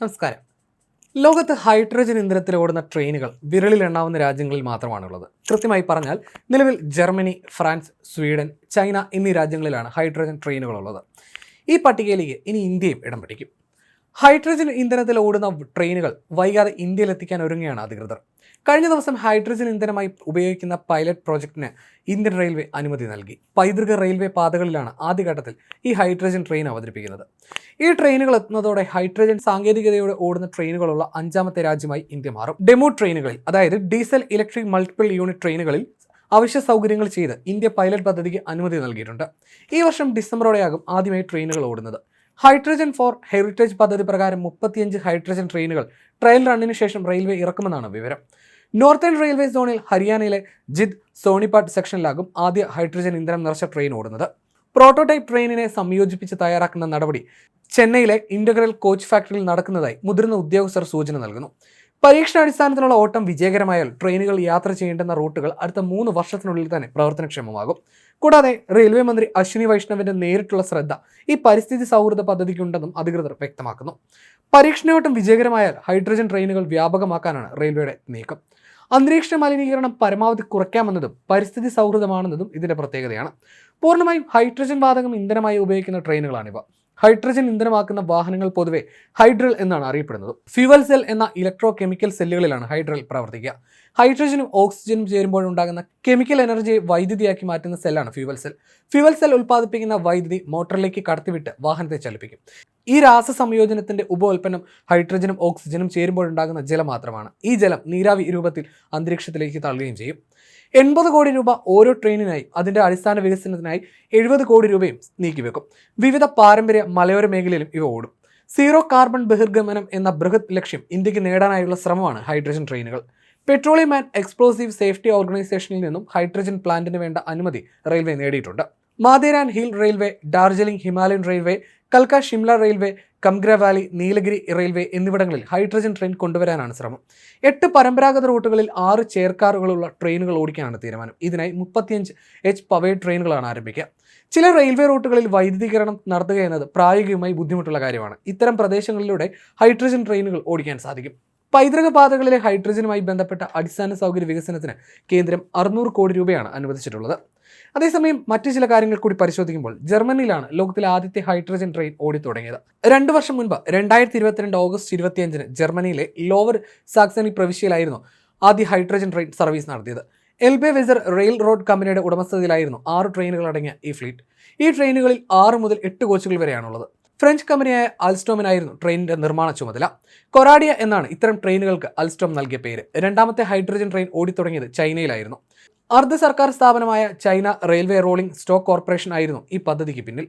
നമസ്കാരം. ലോകത്ത് ഹൈഡ്രജൻ ഇന്ധനത്തിൽ ഓടുന്ന ട്രെയിനുകൾ വിരളിൽ എണ്ണാവുന്ന രാജ്യങ്ങളിൽ മാത്രമാണുള്ളത്. കൃത്യമായി പറഞ്ഞാൽ നിലവിൽ ജർമ്മനി ഫ്രാൻസ് സ്വീഡൻ ചൈന എന്നീ രാജ്യങ്ങളിലാണ് ഹൈഡ്രജൻ ട്രെയിനുകൾ ഉള്ളത് ഈ പട്ടികയിലേക്ക് ഇനി ഇന്ത്യയും ഇടം പിടിക്കും. ഹൈഡ്രജൻ ഇന്ധനത്തിൽ ഓടുന്ന ട്രെയിനുകൾ വൈകാതെ ഇന്ത്യയിൽ എത്തിക്കാൻ ഒരുങ്ങുകയാണ് അധികൃതർ. കഴിഞ്ഞ ദിവസം ഹൈഡ്രജൻ ഇന്ധനമായി ഉപയോഗിക്കുന്ന പൈലറ്റ് പ്രോജക്റ്റിന് ഇന്ത്യൻ റെയിൽവേ അനുമതി നൽകി. പൈതൃക റെയിൽവേ പാതകളിലാണ് ആദ്യഘട്ടത്തിൽ ഈ ഹൈഡ്രജൻ ട്രെയിൻ അവതരിപ്പിക്കുന്നത്. ഈ ട്രെയിനുകൾ എത്തുന്നതോടെ ഹൈഡ്രജൻ സാങ്കേതികതയോടെ ഓടുന്ന ട്രെയിനുകളുള്ള അഞ്ചാമത്തെ രാജ്യമായി ഇന്ത്യ മാറും. ഡെമോ ട്രെയിനുകളിൽ അതായത് ഡീസൽ ഇലക്ട്രിക് മൾട്ടിപ്പിൾ യൂണിറ്റ് ട്രെയിനുകളിൽ അവശ്യ സൗകര്യങ്ങൾ ചെയ്ത് ഇന്ത്യ പൈലറ്റ് പദ്ധതിക്ക് അനുമതി നൽകിയിട്ടുണ്ട്. ഈ വർഷം ഡിസംബറോടെയാകും ആദ്യമായി ട്രെയിനുകൾ ഓടുന്നത്. ഹൈഡ്രജൻ ഫോർ ഹെറിറ്റേജ് പദ്ധതി പ്രകാരം മുപ്പത്തിയഞ്ച് ഹൈഡ്രജൻ ട്രെയിനുകൾ ട്രയൽ റണ്ണിന് ശേഷം റെയിൽവേ ഇറക്കുമെന്നാണ് വിവരം. നോർത്തേൺ റെയിൽവേ സോണിൽ ഹരിയാനയിലെ ജിദ് സോണിപാട്ട് സെക്ഷനിലാകും ആദ്യ ഹൈഡ്രജൻ ഇന്ധനം നിറച്ച ട്രെയിൻ ഓടുന്നത്. പ്രോട്ടോടൈപ്പ് ട്രെയിനിനെ സംയോജിപ്പിച്ച് തയ്യാറാക്കുന്ന നടപടി ചെന്നൈയിലെ ഇന്റഗ്രൽ കോച്ച് ഫാക്ടറിയിൽ നടക്കുന്നതായി മുതിർന്ന ഉദ്യോഗസ്ഥർ സൂചന നൽകുന്നു. പരീക്ഷണാടിസ്ഥാനത്തിലുള്ള ഓട്ടം വിജയകരമായാൽ ട്രെയിനുകൾ യാത്ര ചെയ്യേണ്ടുന്ന റൂട്ടുകൾ അടുത്ത മൂന്ന് വർഷത്തിനുള്ളിൽ തന്നെ പ്രവർത്തനക്ഷമമാകും. കൂടാതെ റെയിൽവേ മന്ത്രി അശ്വിനി വൈഷ്ണവിന്റെ നേരിട്ടുള്ള ശ്രദ്ധ ഈ പരിസ്ഥിതി സൗഹൃദ പദ്ധതിക്കുണ്ടെന്നും അധികൃതർ വ്യക്തമാക്കുന്നു. പരീക്ഷണയോട്ടം വിജയകരമായാൽ ഹൈഡ്രജൻ ട്രെയിനുകൾ വ്യാപകമാക്കാനാണ് റെയിൽവേയുടെ നീക്കം. അന്തരീക്ഷ മലിനീകരണം പരമാവധി കുറയ്ക്കാമെന്നതും പരിസ്ഥിതി സൗഹൃദമാണെന്നതും ഇതിന്റെ പ്രത്യേകതയാണ്. പൂർണമായും ഹൈഡ്രജൻ വാതകം ഇന്ധനമായി ഉപയോഗിക്കുന്ന ട്രെയിനുകളാണിവ. ഹൈഡ്രജൻ ഇന്ധനമാക്കുന്ന വാഹനങ്ങൾ പൊതുവെ ഹൈഡ്രൽ എന്നാണ് അറിയപ്പെടുന്നത്. ഫ്യൂവൽ സെൽ എന്ന ഇലക്ട്രോ കെമിക്കൽ സെല്ലുകളിലാണ് ഹൈഡ്രൽ പ്രവർത്തിക്കുക. ഹൈഡ്രജനും ഓക്സിജനും ചേരുമ്പോഴുണ്ടാകുന്ന കെമിക്കൽ എനർജിയെ വൈദ്യുതിയാക്കി മാറ്റുന്ന സെല്ലാണ് ഫ്യൂവൽ സെൽ. ഫ്യൂവൽ സെൽ ഉൽപ്പാദിപ്പിക്കുന്ന വൈദ്യുതി മോട്ടറിലേക്ക് കടത്തിവിട്ട് വാഹനത്തെ ചലിപ്പിക്കും. ഈ രാസ സംയോജനത്തിന്റെ ഉപോൽപ്പന്നം ഹൈഡ്രജനും ഓക്സിജനും ചേരുമ്പോഴുണ്ടാകുന്ന ജലം മാത്രമാണ്. ഈ ജലം നീരാവി രൂപത്തിൽ അന്തരീക്ഷത്തിലേക്ക് തള്ളുകയും ചെയ്യും. എൺപത് കോടി രൂപ ഓരോ ട്രെയിനിനായി അതിന്റെ അടിസ്ഥാന വികസനത്തിനായി എഴുപത് കോടി രൂപയും നീക്കിവെക്കും. വിവിധ പാരമ്പര്യ മലയോര മേഖലയിലും ഇവ ഓടും. സീറോ കാർബൺ ബഹിർഗമനം എന്ന ബൃഹത് ലക്ഷ്യം ഇന്ത്യയ്ക്ക് നേടാനായുള്ള ശ്രമമാണ് ഹൈഡ്രജൻ ട്രെയിനുകൾ. പെട്രോളിയം ആൻഡ് എക്സ്പ്ലോസീവ് സേഫ്റ്റി ഓർഗനൈസേഷനിൽ നിന്നും ഹൈഡ്രജൻ പ്ലാന്റിന് വേണ്ട അനുമതി റെയിൽവേ നേടിയിട്ടുണ്ട്. Matheran hill railway Darjeeling Himalayan railway കൽക്ക Shimla railway Kangra valley Nilgiri railway എന്നിവിടങ്ങളിൽ ഹൈഡ്രജൻ ട്രെയിൻ കൊണ്ടുവരാനാണ് ശ്രമം. എട്ട് പരമ്പരാഗത റൂട്ടുകളിൽ ആറ് ചേർക്കാറുകളുള്ള ട്രെയിനുകൾ ഓടിക്കാനാണ് തീരുമാനം. ഇതിനായി മുപ്പത്തിയഞ്ച് എച്ച് പവേ ട്രെയിനുകളാണ് ആരംഭിക്കുക. ചില റെയിൽവേ റൂട്ടുകളിൽ വൈദ്യുതീകരണം നടത്തുക എന്നത് പ്രായോഗികമായി ബുദ്ധിമുട്ടുള്ള കാര്യമാണ്. ഇത്തരം പ്രദേശങ്ങളിലൂടെ ഹൈഡ്രജൻ ട്രെയിനുകൾ ഓടിക്കാൻ സാധിക്കും. പൈതൃക പാതകളിലെ ഹൈഡ്രജനുമായി ബന്ധപ്പെട്ട അടിസ്ഥാന സൗകര്യ വികസനത്തിന് കേന്ദ്രം അറുന്നൂറ് കോടി രൂപയാണ് അനുവദിച്ചിട്ടുള്ളത്. അതേസമയം മറ്റു ചില കാര്യങ്ങൾ കൂടി പരിശോധിക്കുമ്പോൾ ജർമ്മനിയിലാണ് ലോകത്തിലെ ആദ്യത്തെ ഹൈഡ്രജൻ ട്രെയിൻ ഓടി തുടങ്ങിയത് രണ്ടു വർഷം മുൻപ് രണ്ടായിരത്തി ഇരുപത്തിരണ്ട് ഓഗസ്റ്റ് ഇരുപത്തിയഞ്ചിന് ജർമ്മനിയിലെ ലോവർ സാക്സണി പ്രവിശ്യയിലായിരുന്നു ആദ്യ ഹൈഡ്രജൻ ട്രെയിൻ സർവീസ് നടത്തിയത്. എൽബെ വെസർ റെയിൽ റോഡ് കമ്പനിയുടെ ഉടമസ്ഥതയിലായിരുന്നു ആറ് ട്രെയിനുകൾ അടങ്ങിയ ഈ ഫ്ലീറ്റ്. ഈ ട്രെയിനുകളിൽ ആറ് മുതൽ എട്ട് കോച്ചുകൾ വരെയാണുള്ളത്. ഫ്രഞ്ച് കമ്പനിയായ അൽസ്റ്റോമിനായിരുന്നു ട്രെയിനിന്റെ നിർമ്മാണ ചുമതല. കൊറാഡിയ എന്നാണ് ഇത്തരം ട്രെയിനുകൾക്ക് അൽസ്റ്റോം നൽകിയ പേര്. രണ്ടാമത്തെ ഹൈഡ്രജൻ ട്രെയിൻ ഓടിത്തുടങ്ങിയത് ചൈനയിലായിരുന്നു. അർദ്ധ സർക്കാർ സ്ഥാപനമായ China railway rolling stock corporation ആയിരുന്നു ഈ പദ്ധതിക്ക് പിന്നിൽ.